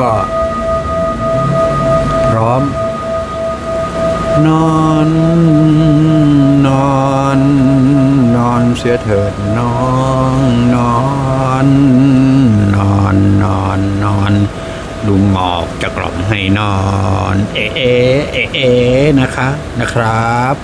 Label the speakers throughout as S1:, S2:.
S1: ก็ พร้อม นอนนอนนอนเสียเถิดน้องนอนนอนนอนนอนลุงหมอกจะกล่อมให้นอน เอ๊ะเอ๊ะเอ๊ะนะคะนะครับ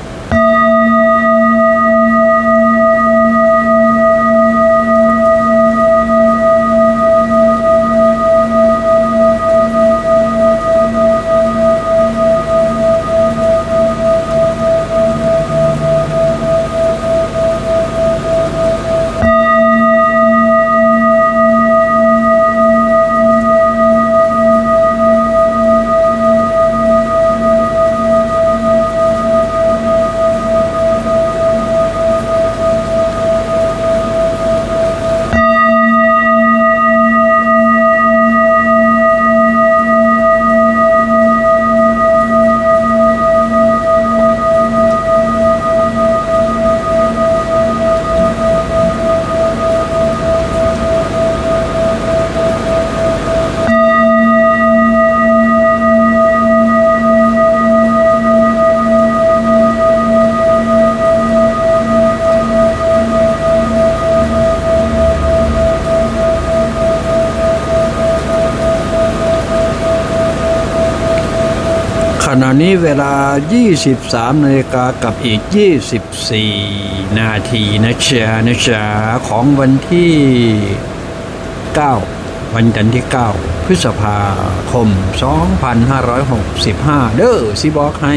S1: ณะนี้เวลา 23นาฬิกากับอีก 24 นาทีนะจ๊ะนะจ๊ะของวันที่ 9 วันจันทร์ที่ 9 พฤษภาคม 2565 เด้อสิบอกให้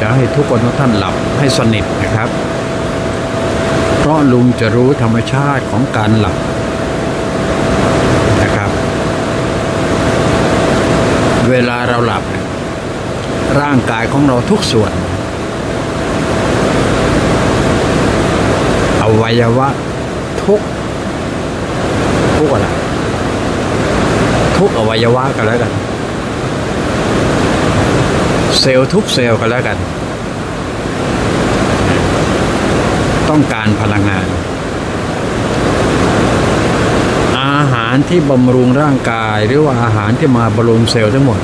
S1: จะให้ทุกคนทุกท่านหลับให้สนิทนะครับ เพราะลุงจะรู้ธรรมชาติของการหลับนะครับ เวลาเราหลับ ร่างกายของเราทุกส่วนอวัยวะทุกทุกอะไรทุกอวัยวะกันแล้วกัน เซลล์ทุกเซลล์กันแล้วกัน ต้องการพลังงาน อาหารที่บำรุงร่างกาย หรือว่าอาหารที่มาบำรุงเซลล์ทั้งหมด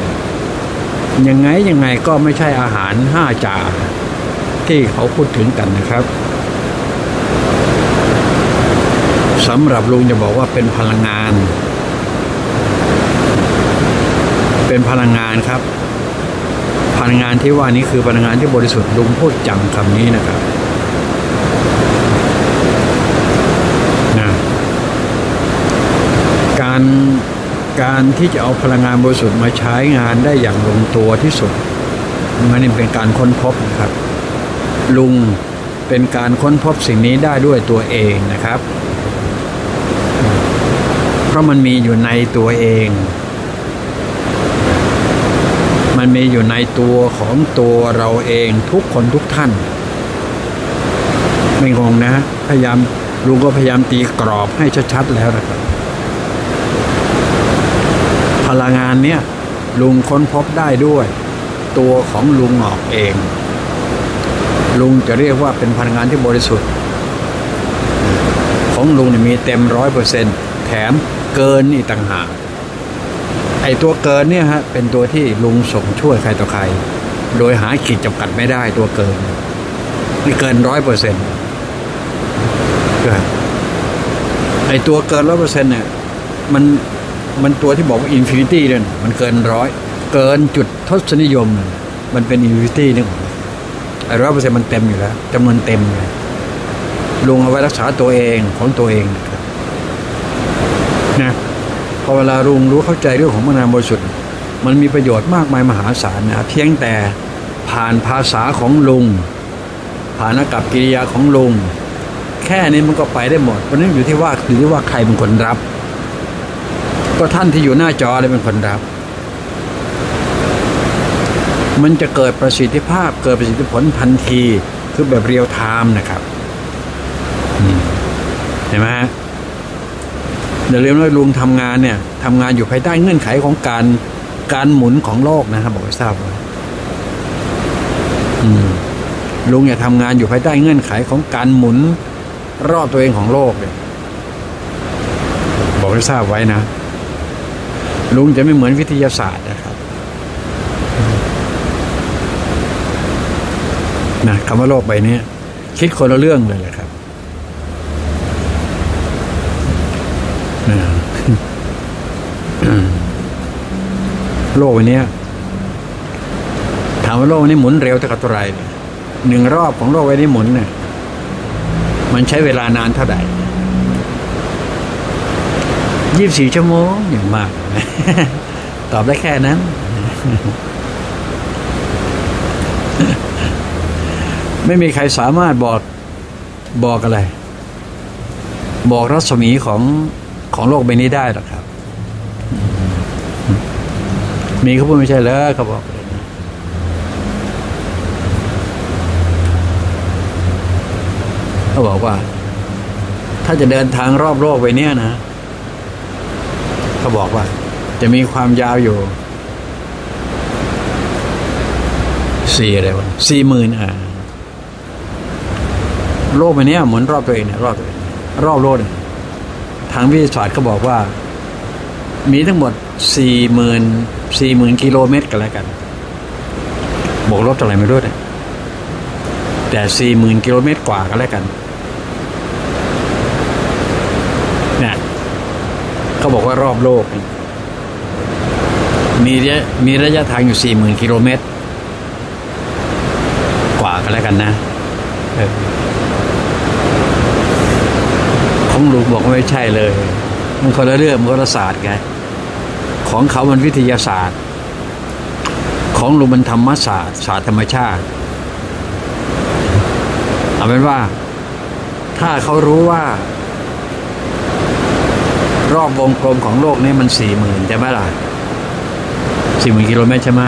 S1: ยังไงยังไงก็ไม่ใช่อาหารห้าจาที่เขาพูดถึงกันนะครับสำหรับลุงจะบอกว่าเป็นพลังงาน เป็นพลังงานครับ ลังงานที่ว่านี้คือพลังงานที่บริสุทธิ์ลุงพูดจำคำนี้นะครับนะการที่จะเอาพลังงานบริสุทธิ์มาใช้งานได้อย่างลงตัวที่สุดมันเป็นการค้นพบนะครับ ลุงเป็นการค้นพบสิ่งนี้ได้ด้วยตัวเองนะครับ เพราะมันมีอยู่ในตัวเอง มันมีอยู่ในตัวของตัวเราเองทุกคนทุกท่าน ไม่งงนะ พยายามลุงก็พยายามตีกรอบให้ชัดๆแล้วนะครับ พลังงานเนี้ยลุงค้นพบได้ด้วย ตัวของลุงออกเอง ลุงจะเรียกว่าเป็นพลังงานที่บริสุทธิ์ ของลุงเนี่ยมีเต็มร้อยเปอร์เซ็นแถมเกินอีกต่างหาก ไอตัวเกินเนี่ยฮะเป็นตัวที่ลุงส่งช่วยใครต่อใคร โดยหาขีดจำกัดไม่ได้ตัวเกินนี่เกินร้อยเปอร์เซ็นต์ไอตัวเกินร้อยเปอร์เซ็นต์เนี่ย มันมันตัวที่บอกว่าอินฟินิตี้เนี่ยมันเกินร้อยเกินจุดทศนิยม มันเป็นอินฟินิตี้เนี่ยไอร้อยเปอร์เซ็นต์มันเต็มอยู่แล้วจำนวนเต็มเลยลุงเอาไว้รักษาตัวเองของตัวเองนะครับนะ พอเวลาลุงรู้เข้าใจเรื่องของพลังงานบริสุทธิ์ มันมีประโยชน์มากมายมหาศาลนะเพียงแต่ผ่านภาษาของลุง ผ่านอากับกิริยาของลุง แค่นี้มันก็ไปได้หมดเพราะนั้นอยู่ที่ว่าอยู่ที่ว่าใครเป็นคนรับ ก็ท่านที่อยู่หน้าจอเลยเป็นคนรับ มันจะเกิดประสิทธิภาพเกิดประสิทธิผลทันทีคือแบบเรียลไทม์นะครับเห็นไหมฮะ อย่าลืมว่าลุงทำงานเนี่ยทำงานอยู่ภายใต้เงื่อนไขของการการหมุนของโลกนะครับบอกให้ทราบไว้ลุงอย่าทำงานอยู่ภายใต้เงื่อนไขของการหมุนรอบตัวเองของโลกเลยบอกให้ทราบไว้นะลุงจะไม่เหมือนวิทยาศาสตร์นะครับนะคำว่าโลกใบนี้คิดคนละเรื่องเลยแหละครับ โลกใบนี้ถามว่าโลกนี้หมุนเร็วเท่ากับตัวไรเนี่ยหนึ่งรอบของโลกใบนี้หมุนเนี่ยมันใช้เวลานานเท่าไหร่ยี่สิบสี่ชั่วโมงอย่างมาก ตอบได้แค่นั้น ไม่มีใครสามารถบอกบอกอะไร บอกรัศมีของของโลกใบนี้ได้หรอกครับ มีเขาพูดไม่ใช่แล้วเขาบอกเขาบอกว่า ถ้าจะเดินทางรอบโลกไปเนี้ยนะเขาบอกว่า จะมีความยาวอยู่สี่อะไรวะสี่หมื่นอ่าโลกใบเนี้ยเหมุนรอบตัวเองเนี่ยรอบตัวเองรอบโลกเนี่ยทางวิทยาศาสตร์เขาบอกว่า มีทั้งหมดสี่หมื่น สี่หมื่นกิโลเมตรกันแล้วกันบวกลบเท่าไหร่ไม่รู้เนี่ยแต่สี่หมื่นกิโลเมตรกว่ากันแล้วกันเนี่ยเขาบอกว่ารอบโลก มีระยะมีระยะทางอยู่สี่หมื่นกิโลเมตร กว่ากันแล้วกันนะเออของลุงบอกว่าไม่ใช่เลย มันคนละเรื่องมันคนละศาสตร์ไง ของเขามันวิทยาศาสตร์ ของลุงมันธรรมศาสตร์ศาสตร์ธรรมชาติเอาเป็นว่า ถ้าเขารู้ว่า รอบวงกลมของโลกนี้มันสี่หมื่นใช่ไหมล่ะสี่หมื่นกิโลเมตรใช่ไหม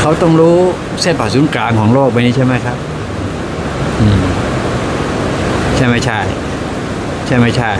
S1: เขาต้องรู้เส้นผ่าศูนย์กลางของโลกใบนี้ใช่ไหมครับใช่ไหมใช่ ใช่ไหมใช่